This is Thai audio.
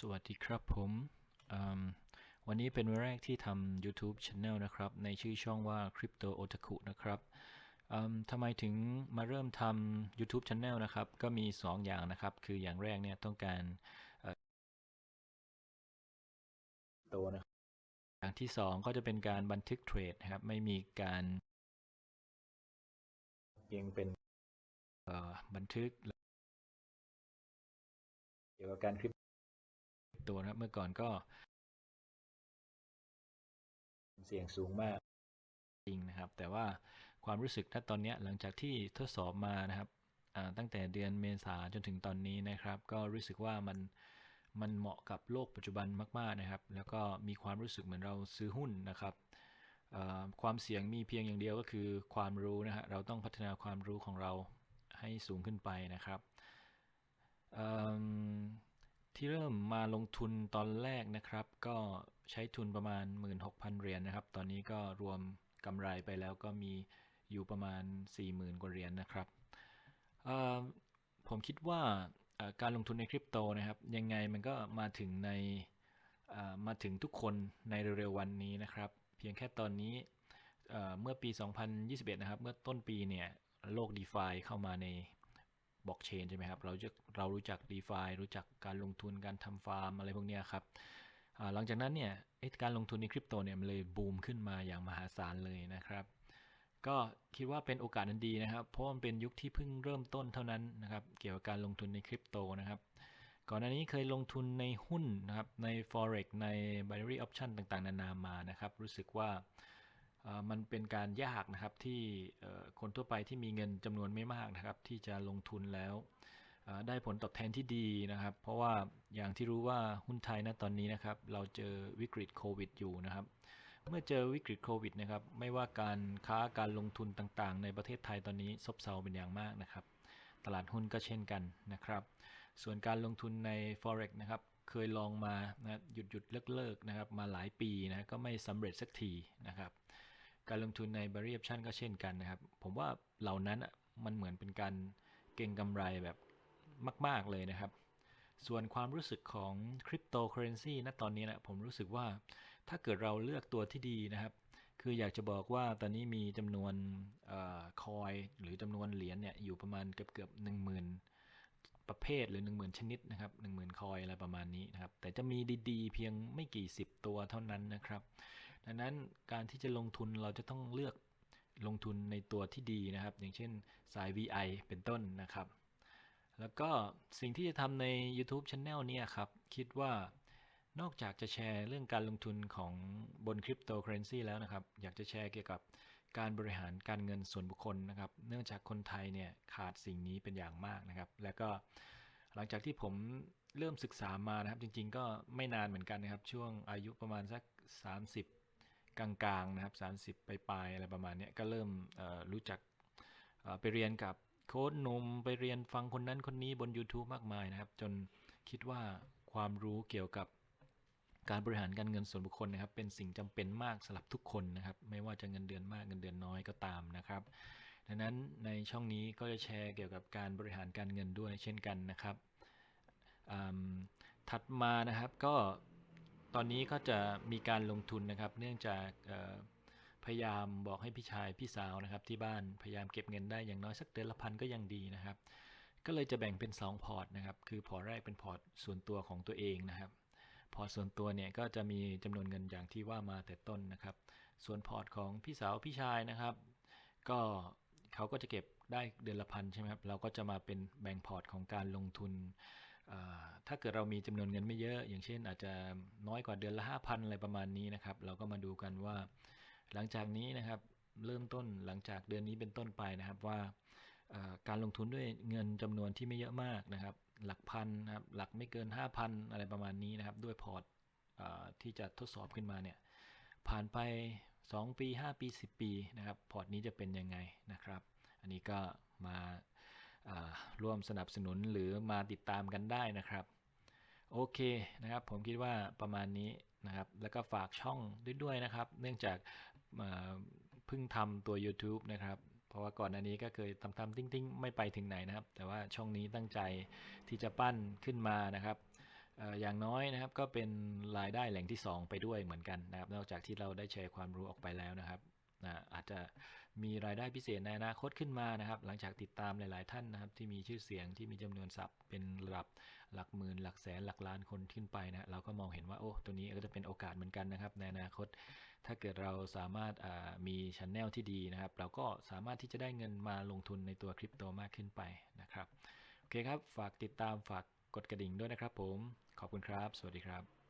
สวัสดีครับผมวันนี้เป็นวันแรกที่ทำ YouTube Channel นะครับ ในชื่อช่องว่า Crypto Otaku นะครับทำไมถึงมาเริ่มทำ YouTube Channel นะครับ ก็มี 2 อย่างนะครับ คืออย่างแรกเนี่ยต้องการโตนะอย่างที่ 2 ก็จะเป็นการบันทึกเทรดนะครับ ไม่มีการเพียงเป็นบันทึก เกี่ยวกับการคริป โตนะครับ เมื่อก่อนก็ เสี่ยงสูงมากจริงนะครับ แต่ว่าความรู้สึกณตอนนี้หลังจากที่ทดสอบมานะครับตั้งแต่เดือนเมษาจนถึงตอนนี้นะครับ ก็รู้สึกว่ามันมันเหมาะกับโลกปัจจุบันมาก ๆนะครับ แล้วก็มีความรู้สึกเหมือนเราซื้อหุ้นนะครับความเสี่ยงมีเพียงอย่างเดียวก็คือความรู้นะฮะเราต้องพัฒนาความรู้ของเราให้สูงขึ้นไปนะครับ ที่เริ่มมาลงทุนตอนแรกนะครับ ก็ใช้ทุนประมาณ 16,000 เหรียญนะครับ ตอนนี้ก็รวมกำไรไปแล้วก็มีอยู่ประมาณ 40,000 กว่าเหรียญนะครับผมคิดว่าการลงทุนในคริปโตนะครับ ยังไงมันก็มาถึงในมาถึงทุกคนในเร็วๆวันนี้นะครับ เพียงแค่ตอนนี้เอ่อเมื่อปี 2021 นะครับ เมื่อต้นปีเนี่ยโลก DeFi เข้ามาใน บล็อกเชนใช่ไหมครับ เราจะเรารู้จัก d e f ารู้จักการลงทุนการทำฟาร์มอะไรพวกนี้ครับหลังจากนั้นเนี่ยการลงทุนในคริปโตเนี่ยมันเลยบูมขึ้นมาอย่างมหาศาลเลยนะครับก็คิดว่าเป็นโอกาสนันดีนะครับ เพราะมันเป็นยุคที่เพิ่งเริ่มต้นเท่านั้นนะครับ เกี่ยวกับการลงทุนในคริปโตนะครับ ก่อนหน้านี้เคยลงทุนในหุ้นนะครับ ใน forex ใน binary option ต่างๆ นานามานะครับ รู้สึกว่า มันเป็นการยากนะครับที่คนทั่วไปที่มีเงินจำนวนไม่มากนะครับ ที่จะลงทุนแล้วได้ผลตอบแทนที่ดีนะครับ เพราะว่าอย่างที่รู้ว่าหุ้นไทยณตอนนี้นะครับ เราเจอวิกฤตโควิดอยู่นะครับ เมื่อเจอวิกฤตโควิดนะครับ ไม่ว่าการค้าการลงทุนต่างๆ ในประเทศไทยตอนนี้ซบเซาเป็นอย่างมากนะครับ ตลาดหุ้นก็เช่นกันนะครับ ส่วนการลงทุนใน forex นะครับเคยลองมานะหยุดหยุดเลิกเลิกนะครับ มาหลายปีนะก็ไม่สำเร็จสักทีนะครับ การลงทุนใน b a r r i option ก็เช่นกันนะครับ ผมว่าเหล่านั้นมันเหมือนเป็นการเก็งกำไรแบบมาก ๆ เลยนะครับ ส่วนความรู้สึกของคริปโตเคอเรนซีณตอนนี้นะผมรู้สึกว่าถ้าเกิดเราเลือกตัวที่ดีนะครับ คืออยากจะบอกว่าตอนนี้มีจำนวนคอยหรือจำนวนเหรียญเนี่ยอยู่ประมาณเกือบเกือบหนึ่งหมื่นประเภทหรือ 1 0,000 ชนิดนะครับ10,000 คอยอะไรประมาณนี้นะครับ แต่จะมีดีๆ เพียงไม่กี่สิบตัวเท่านั้นนะครับ ดังนั้นการที่จะลงทุนเราจะต้องเลือกลงทุนในตัวที่ดีนะครับ อย่างเช่นสาย VI เป็นต้นนะครับ แล้วก็สิ่งที่จะทำใน YouTube Channel เนี่ยครับ คิดว่านอกจากจะแชร์เรื่องการลงทุนของบนคริปโตเคอเรนซีแล้วนะครับ อยากจะแชร์เกี่ยวกับการบริหารการเงินส่วนบุคคลนะครับ เนื่องจากคนไทยเนี่ยขาดสิ่งนี้เป็นอย่างมากนะครับ แล้วก็หลังจากที่ผมเริ่มศึกษามานะครับ จริง ๆ ก็ไม่นานเหมือนกันนะครับ ช่วงอายุประมาณสัก 30 กลางๆนะครับ30ปลายๆอะไรประมาณนี้ก็เริ่มรู้จักไปเรียนกับโค้ชหนุ่มไปเรียนฟังคนนั้นคนนี้บน YouTube มากมายนะครับ จนคิดว่าความรู้เกี่ยวกับการบริหารการเงินส่วนบุคคลนะครับ เป็นสิ่งจำเป็นมากสำหรับทุกคนนะครับ ไม่ว่าจะเงินเดือนมากเงินเดือนน้อยก็ตามนะครับ ดังนั้นในช่องนี้ก็จะแชร์เกี่ยวกับการบริหารการเงินด้วยเช่นกันนะครับถัดมานะครับก็ ตอนนี้ก็จะมีการลงทุนนะครับ เนื่องจากพยายามบอกให้พี่ชายพี่สาวนะครับ ที่บ้านพยายามเก็บเงินได้อย่างน้อยสักเดือนละพันก็ยังดีนะครับ ก็เลยจะแบ่งเป็น 2 พอร์ตนะครับ คือพอร์ตแรกเป็นพอร์ตส่วนตัวของตัวเองนะครับ พอร์ตส่วนตัวเนี่ยก็จะมีจำนวนเงินอย่างที่ว่ามาแต่ต้นนะครับ ส่วนพอร์ตของพี่สาวพี่ชายนะครับ ก็เขาก็จะเก็บได้เดือนละพันใช่ไหมครับ เราก็จะมาเป็นแบ่งพอร์ตของการลงทุน ถ้าเกิดเรามีจำนวนเงินไม่เยอะ อย่างเช่น อาจจะน้อยกว่าเดือนละ5,000อะไรประมาณนี้นะครับ เราก็มาดูกันว่าหลังจากนี้นะครับเริ่มต้นหลังจากเดือนนี้เป็นต้นไปนะครับว่าการลงทุนด้วยเงินจำนวนที่ไม่เยอะมากนะครับ หลักพันนะครับหลักไม่เกิน 5,000 อะไรประมาณนี้นะครับ ด้วยพอร์ตที่จะทดสอบขึ้นมาเนี่ยผ่านไป 2 ปี 5 ปี 10 ปีนะครับ พอร์ตนี้จะเป็นยังไงนะครับ อันนี้ก็มา ร่วมสนับสนุนหรือมาติดตามกันได้นะครับ โอเคนะครับ ผมคิดว่าประมาณนี้นะครับ แล้วก็ฝากช่องด้วยนะครับ เนื่องจากเพิ่งทำตัว YouTube นะครับเพราะว่าก่อนหน้านี้ก็เคยทำทำติ้งๆ ไม่ไปถึงไหนนะครับ แต่ว่าช่องนี้ตั้งใจที่จะปั้นขึ้นมานะครับเอ่ออย่างน้อยนะครับก็เป็นรายได้แหล่งที่ 2 ไปด้วยเหมือนกันนะครับ นอกจากที่เราได้แชร์ความรู้ออกไปแล้วนะครับ นะอาจจะมีรายได้พิเศษในอนาคตขึ้นมานะครับ หลังจากติดตามหลาย ๆ ท่านนะครับ ที่มีชื่อเสียงที่มีจำนวนศัพท์เป็นระดับหลักหมื่นหลักแสนหลักล้านคนขึ้นไปนะเราก็มองเห็นว่าโอ้ตัวนี้ก็จะเป็นโอกาสเหมือนกันนะครับ ในอนาคต ถ้าเกิดเราสามารถมีชั้นแนลที่ดีนะครับ เราก็สามารถที่จะได้เงินมาลงทุนในตัวคริปโตมากขึ้นไปนะครับโอเคครับฝากติดตามฝากกดกระดิ่งด้วยนะครับผมขอบคุณครับ สวัสดีครับ